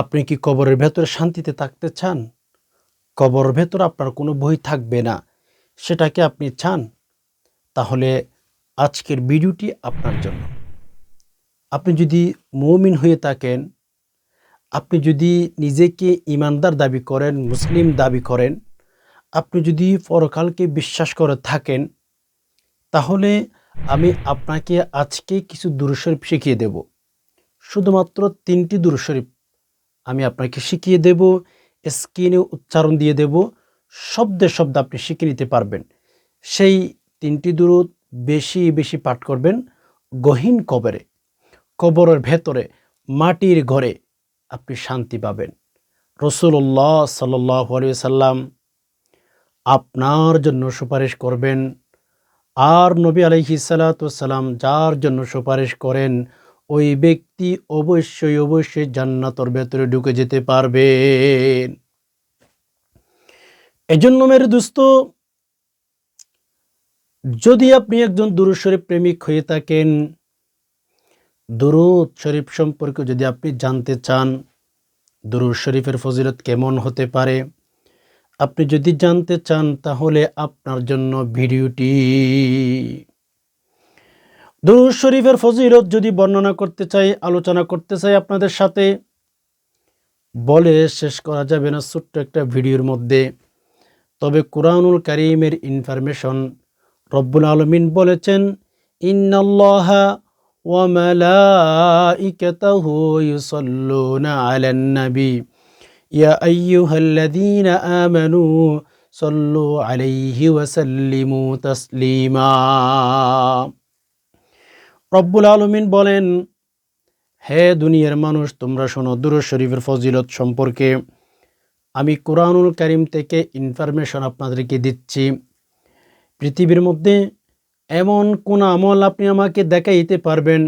আপনি কি কবরের ভেতরে শান্তিতে থাকতে চান? কবরের ভেতর আপনার কোনো বই থাকবে না। সেটাকে আপনি চান? তাহলে আজকের ভিডিওটি আপনার জন্য। আপনি যদি মৌমিন হয়ে থাকেন, আপনি যদি নিজেকে ইমানদার দাবি করেন, মুসলিম দাবি করেন, আপনি যদি পরকালকে বিশ্বাস করে থাকেন, তাহলে আমি আপনাকে আজকে কিছু দুরুশরীফ শিখিয়ে দেব। শুধুমাত্র তিনটি দুরুশরীফ আমি আপনাকে শিখিয়ে দেব, স্ক্রিনে উচ্চারণ দিয়ে দেব, শব্দে শব্দ আপনি শিখে নিতে পারবেন। সেই তিনটি দূরত বেশি বেশি পাঠ করবেন গহীন কবরে, কবরের ভেতরে, মাটির ঘরে আপনি শান্তি পাবেন। রসুল্লাহ সাল্লাহ সাল্লাম আপনার জন্য সুপারিশ করবেন। আর নবী আলহি সালাতাম যার জন্য সুপারিশ করেন ওই ব্যক্তি অবশ্যই অবশ্যই জান্নাতর ভেতরে ঢুকে যেতে পারবেন এজন্য মেরে দুস্থ যদি আপনি একজন দুরুদ শরীফ প্রেমিক হয়ে থাকেন, দুরুদ শরীফ সম্পর্কে যদি আপনি জানতে চান, দুরুদ শরীফের ফজিলত কেমন হতে পারে, আপনি যদি জানতে চান, তাহলে আপনার জন্য ভিডিওটি দুরুদ শরীফের ফজিলত যদি বর্ণনা করতে চাই আলোচনা করতে চাই আপনাদের সাথে বলে শেষ করা যাবে না ছোট্ট একটা ভিডিওর মধ্যে তবে কোরআনুল করিমের ইনফরমেশন রব্বুল আলমিন বলেছেন ইন্নাল্লাহা وملائكته يصلون على النبي يا أيها الذين آمنوا صلوا عليه وسلموا تسليما রব্বুল আলমিন বলেন, হে দুনিয়ার মানুষ, তোমরা শোনো, দুরুদ শরীফের ফজিলত সম্পর্কে। আমি কোরআনুল করিম থেকে ইনফরমেশন আপনাদেরকে দিচ্ছি। পৃথিবীর মধ্যে এমন কোন আমল আপনি আমাকে দেখাইতে পারবেন,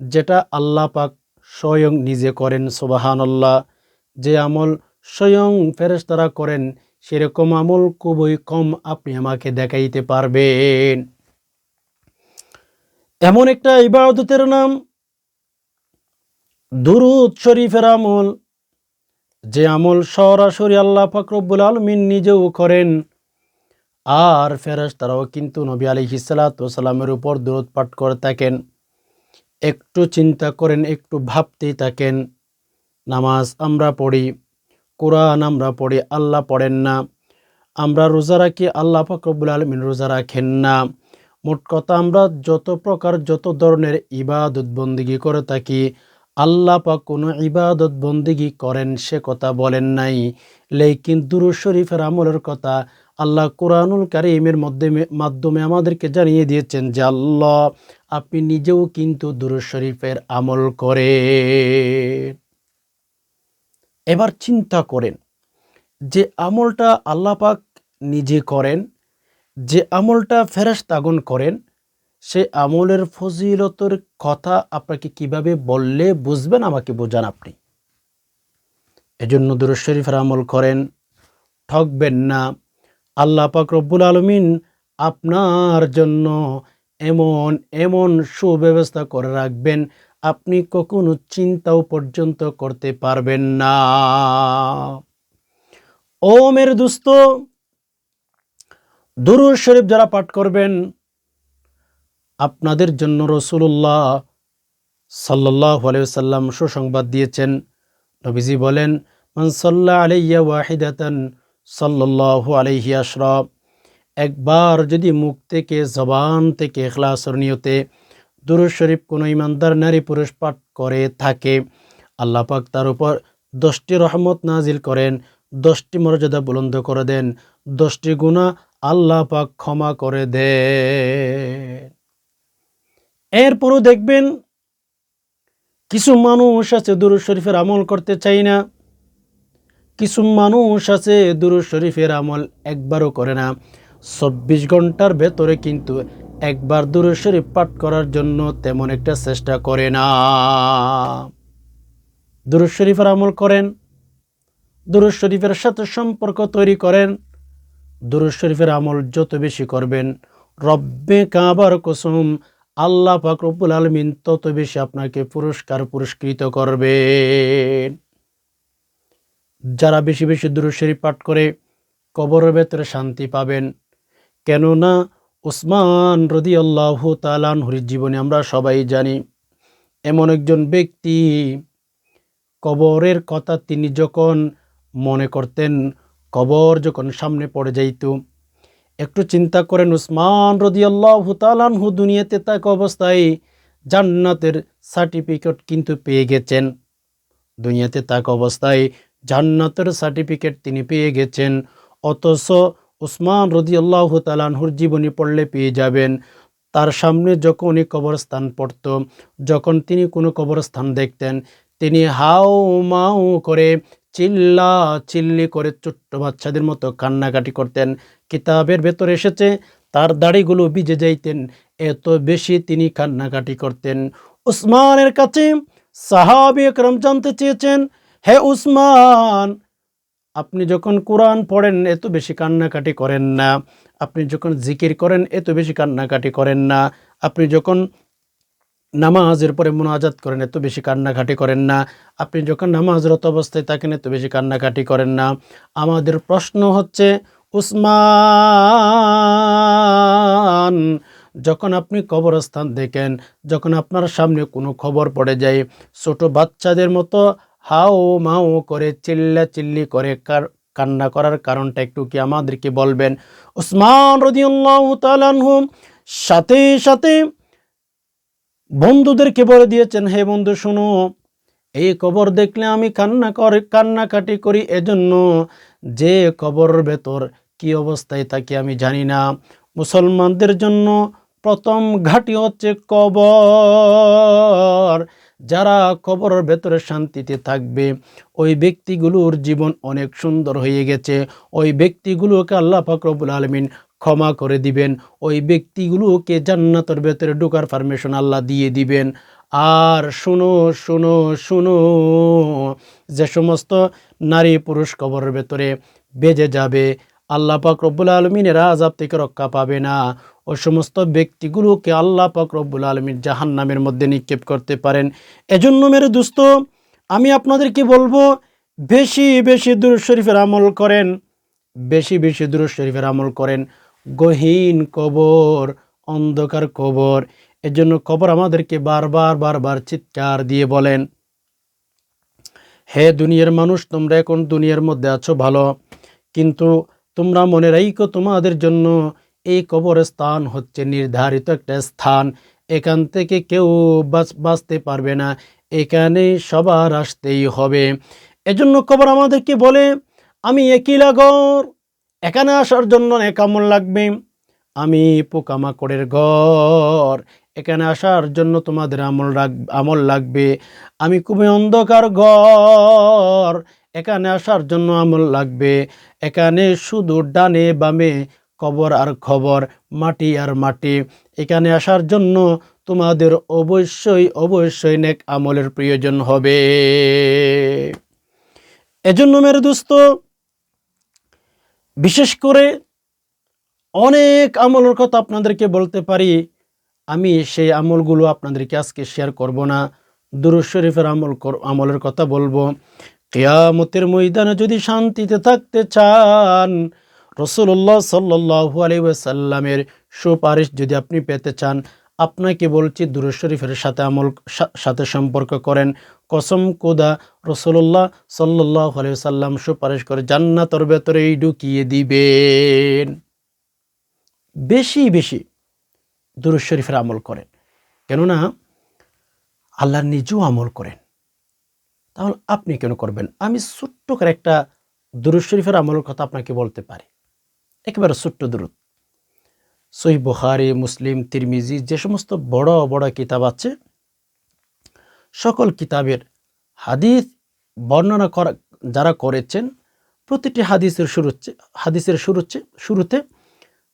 যেটা আল্লাহ পাক স্বয়ং নিজে করেন সোবাহান আল্লাহ যে আমল স্বয়ং ফেরেশতারা করেন, সেরকম আমল খুবই কম আপনি আমাকে দেখাইতে পারবেন। এমন একটা ইবাদতের নাম, দুরুদ শরীফের আমল, যে আমল সরাসরি আল্লাহ ফাকরবুল আলমিন নিজেও করেন। আর ফেরাস তারাও কিন্তু নবী আলি হিসালাতামের উপর দূরত পাঠ করে থাকেন। একটু চিন্তা করেন, একটু ভাবতেই থাকেন, নামাজ আমরা পড়ি, কোরআন আমরা পড়ি, আল্লাহ পড়েন না। আমরা রোজা রাখি, আল্লাহ ফাকরবুল আলমিন রোজা রাখেন না। মোট কথা আমরা যত প্রকার যত ধরনের ইবাদত বন্দিগি করে থাকি, আল্লাহ পাক কোনো ইবাদত বন্দিগি করেন সে কথা বলেন নাই। লেকিন দুরু শরীফের আমলের কথা আল্লাহ কোরআনুল কারিমের মাধ্যমে মাধ্যমে আমাদেরকে জানিয়ে দিয়েছেন যে, আল্লাহ, আপনি নিজেও কিন্তু দুরু শরীফের আমল করে এবার চিন্তা করেন যে আমলটা আল্লাহ পাক নিজে করেন যে আমলটা ফেরাস্তাগন করেন, সে আমলের ফজিলতর কথা আপনাকে কীভাবে বললে বুঝবেন আমাকে বোঝান আপনি। এজন্য দুরুদ শরীফের আমল করেন, ঠকবেন না। আল্লাহ পাক রব্বুল আলমিন আপনার জন্য এমন এমন সুব্যবস্থা করে রাখবেন, আপনি কখনো চিন্তাও পর্যন্ত করতে পারবেন না। ও মের দুস্ত দুরুদ শরীফ যারা পাঠ করবেন, আপনাদের জন্য রসুল্লাহ সাল্লাহ আলাইসাল্লাম সুসংবাদ দিয়েছেন। নবীজি বলেন মনসল্লা আলাইয়া ওয়াহিদাতান সাল্লাহ আলহি আশরফ একবার যদি মুখ থেকে, জবান থেকে এখলাসর নিয়তে দুরুদ শরীফ কোনো ইমানদার নারী পুরুষ পাঠ করে থাকে, আল্লাহ পাক তার উপর দশটি রহমত নাজিল করেন, দশটি মর্যাদা বুলন্দ করে দেন, দশটি গুণা আল্লাহ পাক ক্ষমা করে দে এরপরও দেখবেন কিছু মানুষ আছে দুরুদ শরীফের আমল করতে চাই না। কিছু মানুষ আছে দুরুদ শরীফের আমল একবারও করে না। চব্বিশ ঘণ্টার ভেতরে কিন্তু একবার দুরুদ শরীফ পাঠ করার জন্য তেমন একটা চেষ্টা করে না। দুরুদ শরীফের আমল করেন দুরুদ শরীফের সাথে সম্পর্ক তৈরি করেন দুরুদ শরীফের আমল যত বেশি করবেন, রব্বে কাবার কসম আল্লাহ ফাকরুল আলমিন তত বেশি আপনাকে পুরস্কার পুরস্কৃত করবে যারা বেশি বেশি দূরশরী পাঠ করে কবরের ভেতরে শান্তি পাবেন। কেননা উসমান রদি আল্লাহ তালানহুর জীবনে আমরা সবাই জানি, এমন একজন ব্যক্তি কবরের কথা তিনি যখন মনে করতেন কবর যখন সামনে পড়ে যাইত, একটু চিন্তা করেন উসমান রদিয়াল্লাহ দুনিয়াতে থাকা অবস্থায় জান্নাতের সার্টিফিকেট কিন্তু পেয়ে গেছেন। দুনিয়াতে থাকা অবস্থায় জান্নাতের সার্টিফিকেট তিনি পেয়ে গেছেন, অথচ উসমান রদিয়াল্লাহ তালানহুর জীবনী পড়লে পেয়ে যাবেন। তার সামনে যখনই কবরস্থান পড়ত, যখন তিনি কোনো কবরস্থান দেখতেন, তিনি হাও মাও করে চিল্লা চিল্লি করে ছোট্ট বাচ্চাদের মতো কান্নাকাটি করতেন। কিতাবের ভেতর এসেছে, তার দাড়িগুলো ভিজে যাইতেন, এত বেশি তিনি কান্নাকাটি করতেন। উসমানের কাছে সাহাবি একরম জানতে চেয়েছেন, হে উসমান, আপনি যখন কোরআন পড়েন, এত বেশি কান্নাকাটি করেন না। আপনি যখন জিকির করেন, এত বেশি কান্নাকাটি করেন না। আপনি যখন নামাজের পরে মোনাজাত করেন, এত বেশি কান্নাকাটি করেন না। আপনি যখন নামাজরত অবস্থায় থাকেন, এত বেশি কান্নাকাটি করেন না। আমাদের প্রশ্ন হচ্ছে, উসমান, যখন আপনি কবরস্থান দেখেন, যখন আপনার সামনে কোনো খবর পড়ে যায়, ছোট বাচ্চাদের মতো হাও মাও করে চিল্লা চিল্লি করে কার, কান্না করার কারণটা একটু কি আমাদেরকে বলবেন? উসমান রদিউল্লাহ তালানহু সাথে সাথে বন্ধুদেরকে বলে দিয়েছেন, হে বন্ধু, শোনো, এই কবর দেখলে আমি কান্না করে, কান্নাকাটি করি এজন্য যে কবর ভেতর কি অবস্থায় থাকি আমি জানি না। মুসলমানদের জন্য প্রথম ঘাটি হচ্ছে কবর। যারা কবরের ভেতরে শান্তিতে থাকবে, ওই ব্যক্তিগুলোর জীবন অনেক সুন্দর হয়ে গেছে। ওই ব্যক্তিগুলোকে আল্লাহ ফাকরবুল আলমিন ক্ষমা করে দিবেন। ওই ব্যক্তিগুলোকে জান্নাতের ভেতরে ঢোকার পারমিশন আল্লাহ দিয়ে দিবেন। আর শুনো শুনো শুনো, যে সমস্ত নারী পুরুষ কবরের ভেতরে বেজে যাবে, আল্লাহ পাক রব্বুল আলমিনের আজাব থেকে রক্ষা পাবে না। ওই সমস্ত ব্যক্তিগুলোকে আল্লাহ পাক রব্বুল আলমিন জাহান নামের মধ্যে নিক্ষেপ করতে পারেন। এজন্য মেরে দুস্থ আমি আপনাদেরকে বলব, বেশি বেশি দূর শরীফের আমল করেন। বেশি বেশি দূর শরীফের আমল করেন। গহীন কবর, অন্ধকার কবর। এজন্য কবর আমাদেরকে বারবার বারবার চিৎকার দিয়ে বলেন, হে দুনিয়ার মানুষ, তোমরা এখন দুনিয়ার মধ্যে আছো, ভালো। কিন্তু তোমরা মনে রাইকো তোমাদের জন্য এই কবরস্থান হচ্ছে নির্ধারিত একটা স্থান। এখান থেকে কেউ বাঁচতে পারবে না। এখানে সবার আসতেই হবে। এজন্য কবর আমাদেরকে বলে, আমি একই লাগর এখানে আসার জন্য আমল লাগবে। আমি পোকামাকড়ের ঘর। এখানে আসার জন্য তোমাদের আমল আমল লাগবে। আমি খুবই অন্ধকার ঘর। এখানে আসার জন্য আমল লাগবে। এখানে শুধু ডানে বামে কবর আর খবর, মাটি আর মাটি। এখানে আসার জন্য তোমাদের অবশ্যই অবশ্যই নেক আমলের প্রয়োজন হবে। এজন্য মেরে দোস্ত বিশেষ করে অনেক আমলের কথা আপনাদেরকে বলতে পারি, আমি সেই আমলগুলো আপনাদেরকে আজকে শেয়ার করব না। দুরুজ শরীফের আমল আমলের কথা বলব। কেয়ামতের ময়দানে যদি শান্তিতে থাকতে চান রসুল্লাহ সাল্লু আলাইসাল্লামের সুপারিশ যদি আপনি পেতে চান আপনাকে বলছি দুরুজ শরীফের সাথে আমল সাথে সম্পর্ক করেন। কসম কোদা রসুল্লাহ সাল্লাহ সাল্লাম সুপারিশ করে জান্নাতর ভেতরেই ঢুকিয়ে দিবেন। বেশি বেশি দুরুজ শরীফের আমল করেন। কেননা আল্লাহ নিজেও আমল করেন। তাহলে আপনি কেন করবেন? আমি ছোট্ট করে একটা দুরুজ শরীফের আমলের কথা আপনাকে বলতে পারি। একেবারে ছোট্ট দূরত সহি বুহারি মুসলিম, তিরমিজি যে সমস্ত বড় বড় কিতাব আছে, সকল কিতাবের হাদিস বর্ণনা করা, যারা করেছেন, প্রতিটি হাদিসের শুরু হচ্ছে হাদিসের শুরু হচ্ছে শুরুতে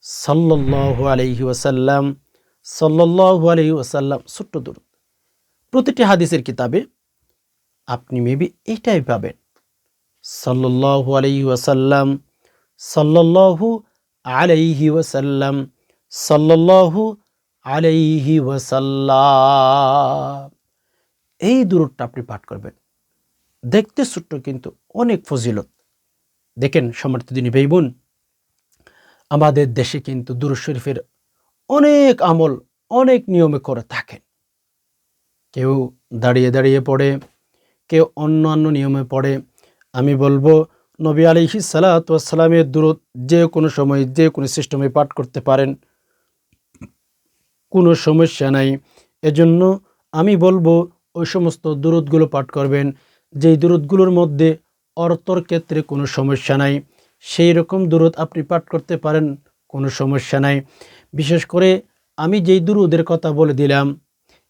সাল্লাহ আলহি ওয়াসাল্লাম সাল্লাহ আলহি ওয়াসাল্লাম, ছোট্ট দূর প্রতিটি হাদিসের কিতাবে আপনি মেবি এইটাই পাবেন। সাল্লাহ আলহি ওয়াসাল্লাম সাল্লাহু আলাইহি ওয়াসাল্লাম সাল্লাহু আলাইহি ওয়াসাল্লাম। এই দূরটা আপনি পাঠ করবেন। দেখতে ছোট্ট কিন্তু অনেক ফজিলত। দেখেন সমর্থ দিনী ভাই বোন, আমাদের দেশে কিন্তু দুরুদ শরীফের অনেক আমল, অনেক নিয়মে করে থাকেন। কেউ দাঁড়িয়ে দাঁড়িয়ে পড়ে, কেউ অন্যান্য নিয়মে পড়ে। আমি বলব, নবী আলিহি সালাতামের দূরত যে কোনো সময়, যে কোনো সিস্টেমে পাঠ করতে পারেন। কোনো সমস্যা নাই। এজন্য আমি বলব ওই সমস্ত দূরতগুলো পাঠ করবেন। যেই দূরতগুলোর মধ্যে অর্থর ক্ষেত্রে কোনো সমস্যা নাই, সেই রকম দূরত আপনি পাঠ করতে পারেন, কোনো সমস্যা নাই। বিশেষ করে আমি যেই দুরুদের কথা বলে দিলাম,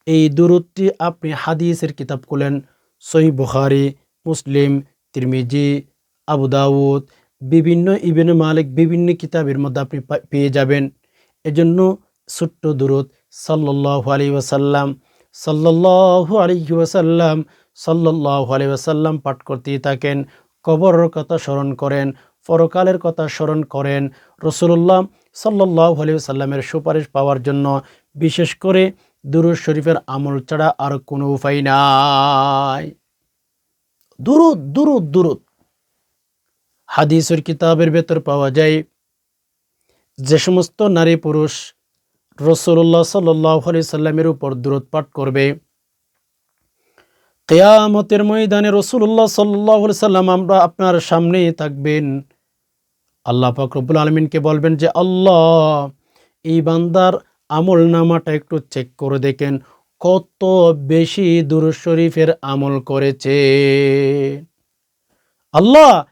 এই দুরুদটি আপনি হাদিসের কিতাব খুলেন, সহি বুখারি, মুসলিম, তিরমিজি, আবু দাউদ, বিভিন্ন ইবেন মালিক বিভিন্ন কিতাবের মধ্যে আপনি পেয়ে যাবেন। এজন্য ছোট্ট দুরুদ সাল্লাহ আলী ওয়াসাল্লাম সাল্লাহ আলী ওয়াসাল্লাম সাল্লাহ আলী ওয়াসাল্লাম পাঠ করতেই থাকেন, কবরের কথা স্মরণ করেন, পরকালের কথা স্মরণ করেন। রসুল্লাহ সাল্লাহ আলী সাল্লামের সুপারিশ পাওয়ার জন্য বিশেষ করে দুরুদ শরীফের আমল ছাড়া আর কোনো উপায় নাই। দুরুদ দুরুদ দুরুদ। হাদিসের কিতাবের ভেতর পাওয়া যায়, যে সমস্ত নারী পুরুষ রসুল্লাহ সাল্লাহ আলি সাল্লামের উপর দূরত পাঠ করবে। কেয়ামতের ময়দানে রসুল্লাহ সাল্লাহ আলি সাল্লাম আমরা আপনার সামনেই থাকবেন। আল্লাহ পাক রব্বুল আলমিনকে বলবেন যে, আল্লাহ, এই বান্দার আমল নামাটা একটু চেক করে দেখেন, কত বেশি দুরুদ শরীফের আমল করেছে? আল্লাহ,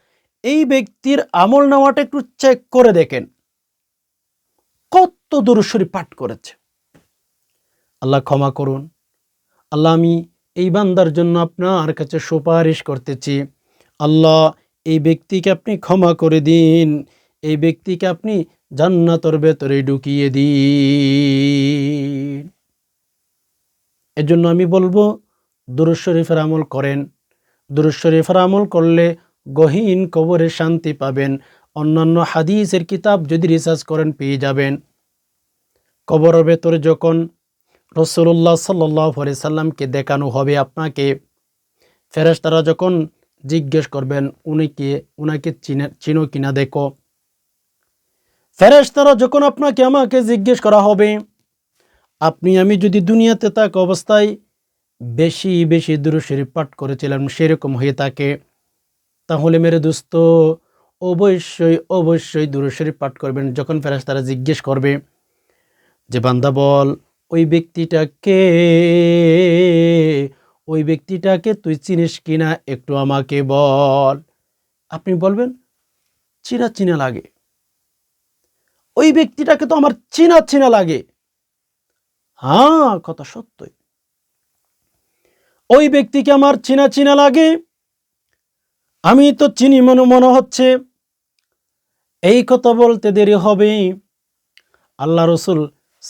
এই ব্যক্তির আমল নামাটা একটু চেক করে দেখেন। শরীফ পাঠ করেছে। আল্লাহ ক্ষমা করুন। আল্লাহ আমি এই বান্দার জন্য আপনার কাছে সুপারিশ করতেছি। আল্লাহ, এই ব্যক্তিকে আপনি ক্ষমা করে দিন। এই ব্যক্তিকে আপনি জান্নাতর ভেতরে ঢুকিয়ে দিন। এজন্য আমি বলব, দুরুদ শরীফের আমল করেন। দুরুদ শরীফের আমল করলে গহীন কবরে শান্তি পাবেন। অন্যান্য হাদিসের কিতাব যদি রিসার্চ করেন পেয়ে যাবেন। কবরের ভেতরে যখন রসুল্লাহ সাল্লাহ সাল্লামকে দেখানো হবে আপনাকে, ফেরেশতারা যখন জিজ্ঞেস করবেন, উনি কে? উনাকে চিনে চিনো কিনা দেখো। ফেরেশতারা যখন আপনাকে, আমাকে জিজ্ঞেস করা হবে, আপনি, আমি যদি দুনিয়াতে থাকা অবস্থায় বেশি বেশি দূর শরীফ পাঠ করেছিলাম, সেরকম হয়ে থাকে, তাহলে মেরে দোস্ত, অবশ্যই অবশ্যই দূর শরীফ পাঠ করবেন। যখন ফেরেশতারা জিজ্ঞেস করবে যে বান্দা বল, ওই ব্যক্তিটাকে ওই ব্যক্তিটাকে তুই চিনিস কিনা একটু আমাকে বল। আপনি বলবেন, চিনা চিনা লাগে। ওই ব্যক্তিটাকে তো আমার চিনা চিনা লাগে। হ্যাঁ কথা সত্যই। ওই ব্যক্তিকে আমার চিনা চিনা লাগে? আমি তো চিনি মনে মনে হচ্ছে। এই কথা বলতে দেরি হবে আল্লাহ রসুল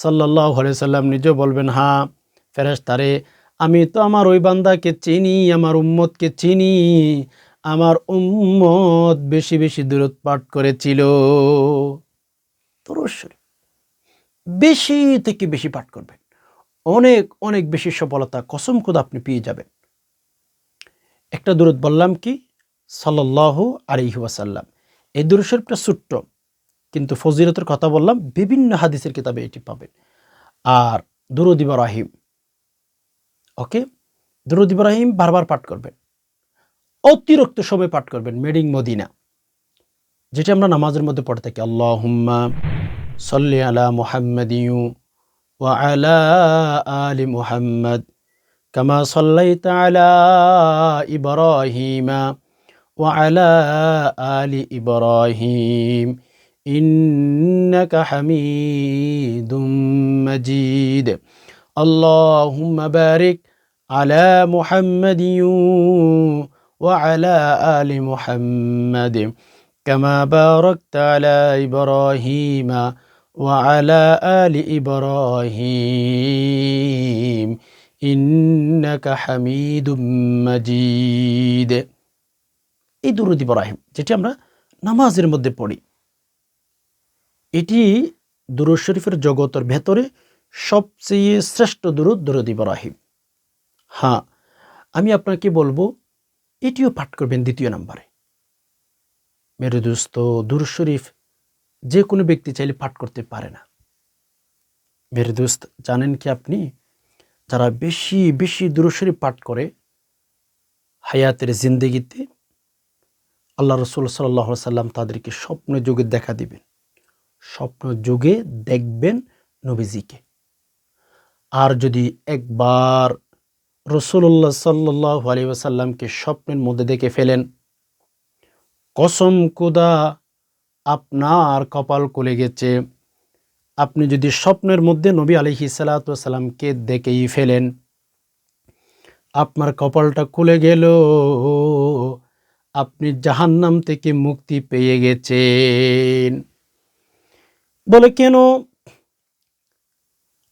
সাল্লাহ সাল্লাম নিজে বলবেন হ্যাঁ ফেরেশতারে, আমি তো আমার ওই বান্দাকে চিনি, আমার উম্মতকে চিনি, আমার উম্মত বেশি বেশি দূরত পাঠ করেছিল। বেশি থেকে বেশি পাঠ করবেন। অনেক অনেক বেশি সফলতা, কসম খুদ আপনি পেয়ে যাবেন। একটা দূরত বললাম কি? সাল্লাহ আলিহি ওয়াসাল্লাম। এই দূর শরীফটা ছোট্ট। কিন্তু ফজিলতের কথা বললাম, বিভিন্ন হাদিসের কিতাবে এটি পাবেন। আর দুরুদ ইব্রাহিম, ওকে? দুরুদ ইব্রাহিম বারবার পাঠ করবেন। অতিরিক্ত সময় পাঠ করবেন মেডিং মদিনা, যেটা আমরা নামাজের মধ্যে পড়ে থাকি। আল্লাহ সল্লি আলা মুহাম্মদ ইউ ওয়া আলা আলি মুহাম্মদ, কামা সাল্লাইতা আলা ইব্রাহিমা আলা আলি ইব্রাহিম। إنك حميد مجيد اللهم بارك على محمد وعلى آل محمد كما باركت على إبراهيم وعلى آل إبراهيم إنك حميد مجيد এই দুরুদ ইব্রাহিম যেটি আমরা নামাজের মধ্যে পড়ি এটি দুরুদ শরীফের জগতের ভেতরে সবচেয়ে শ্রেষ্ঠ দুরুদ দুরুদ ইব্রাহিম। হ্যাঁ আমি আপনাকে বলব, এটিও পাঠ করবেন দ্বিতীয় নম্বরে। মেরে দোস্ত দুর শরীফ যে কোনো ব্যক্তি চাইলে পাঠ করতে পারে না। মেরে জানেন কি আপনি? যারা বেশি বেশি দুরুশরীফ পাঠ করে, হায়াতের জিন্দেগিতে আল্লাহ রসুল সাল্লাহ সাল্লাম তাদেরকে স্বপ্ন যুগে দেখা দিবেন। স্বপ্ন যুগে দেখবেন নবীজিকে। আর যদি একবার রসুল্লাহ সাল্লাহ আলী স্বপ্নের মধ্যে দেখে ফেলেন, কসম কুদা আপনার কপাল কলে গেছে। আপনি যদি স্বপ্নের মধ্যে নবী আলহি সাল্লাতামকে দেখেই ফেলেন, আপনার কপালটা খুলে গেল, আপনি জাহান্নাম থেকে মুক্তি পেয়ে গেছেন। বলে কেন?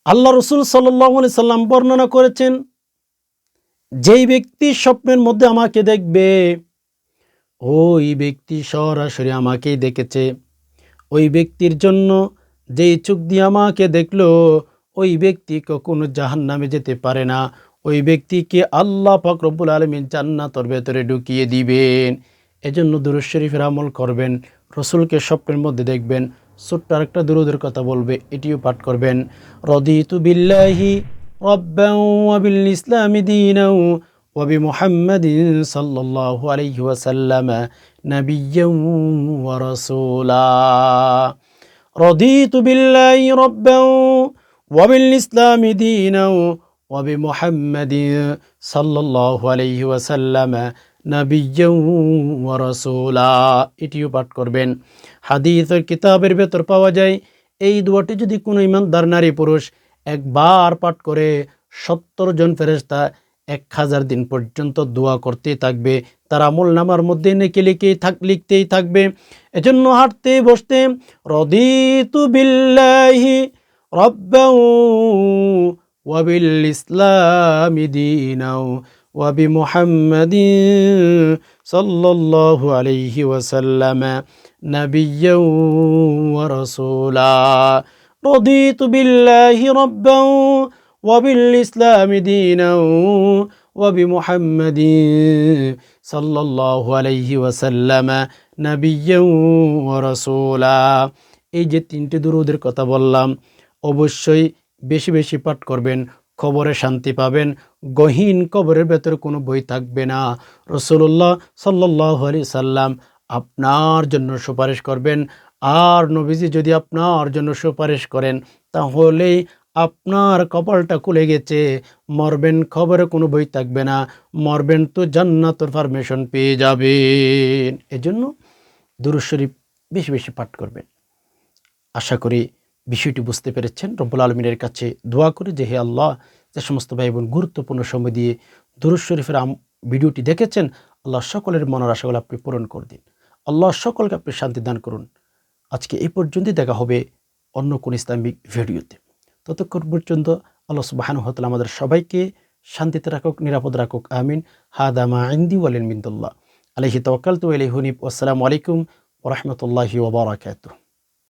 আল্লাহ রসুল সাল্লি সাল্লাম বর্ণনা করেছেন, যেই ব্যক্তি স্বপ্নের মধ্যে আমাকে দেখবে, ওই ব্যক্তি সরাসরি আমাকেই দেখেছে। ওই ব্যক্তির জন্য যেই চোখ দিয়ে আমাকে দেখল, ওই ব্যক্তি কখনো জাহান নামে যেতে পারে না। ওই ব্যক্তিকে আল্লাহ ফকরবুল আলমিন জান্নাতর ভেতরে ঢুকিয়ে দিবেন। এজন্য দুরুজ শরীফের আমল করবেন, রসুলকে স্বপ্নের মধ্যে দেখবেন। ছোট্ট আরেকটা দুরুদের কথা বলবে, এটিও পাঠ করবেন। রদি রদিতু বিল্লাহি রব্বাউবিল ইসলামি দিনাউ ওয়াবি মুহাম্মাদিন সাল্লাল্লাহু আলাইহি ওয়াসাল্লাম নাবিয়্যাউ ওয়া রাসূলা। রদিতু বিল্লাহি রব্বাউ ওয়াবিল ইসলামি দিনাউ ওয়াবি মুহাম্মাদিন সাল্লাল্লাহু আলাইহি ওয়াসাল্লাম নাবিয়্যাউ ওয়া রাসূলা। এটিও পাঠ করবেন। হাদিসের কিতাবের ভেতর পাওয়া যায়, এই দোয়াটি যদি কোনো ইমানদার নারী পুরুষ একবার পাঠ করে সত্তর জন ফেরেস্তা এক হাজার দিন পর্যন্ত দোয়া করতেই থাকবে, তার আমল নামার মধ্যে নেকে লিখেই থাক, লিখতেই থাকবে। এজন্য হাঁটতে, বসতে, রদিতু বিল্লাহি রব্বাউ ওয়াবিল ইসলামি দিনাও ওয়াবি মুহাম্মাদিন সাল্লাল্লাহু আলাইহি ওয়াসাল্লাম। নাবিয়্যাও ওয়া রাসূলা রদিতু বিল্লাহি রব্বাউ وبالإسلام دينا وبمحمد صلى الله عليه وسلم نبيا ورسولا এই যে তিনটি দুরুদের কথা বললাম অবশ্যই বেশি বেশি পাঠ করবেন খবরে শান্তি পাবেন গহীন কবরের ভেতরে কোনো বই থাকবে না রসুল্লাহ সাল্লাহ আলি সাল্লাম আপনার জন্য সুপারিশ করবেন। আর নবীজি যদি আপনার জন্য সুপারিশ করেন, তাহলেই আপনার কপালটা খুলে গেছে। মরবেন খবরে কোনো বই থাকবে না। মরবেন তো জান্নাতর পারমিশন পেয়ে যাবেন। এজন্য দুরুশরীফ বেশি বেশি পাঠ করবেন। আশা করি বিষয়টি বুঝতে পেরেছেন। রব্বুল আলমিনের কাছে দোয়া করি যে হে আল্লাহ, যে সমস্ত ভাই বোন গুরুত্বপূর্ণ সময় দিয়ে দুরুজ শরীফের ভিডিওটি দেখেছেন, আল্লাহ সকলের মনের আশাগুলো আপনি পূরণ করে দিন। আল্লাহ সকলকে আপনি শান্তি দান করুন। আজকে এই পর্যন্তই দেখা হবে অন্য কোন ইসলামিক ভিডিওতে। ততক্ষণ পর্যন্ত আল্লাহ সুবাহানুহতাল আমাদের সবাইকে শান্তিতে রাখুক, নিরাপদ রাখুক, আমিন। হাদামা আইন্দি ওয়ালিন মিন্দুল্লাহ। আলহি তকাল তু আলি হুনিফ আসসালামু আলাইকুম ওরহমতুল্লাহি ওবরাকাতুহ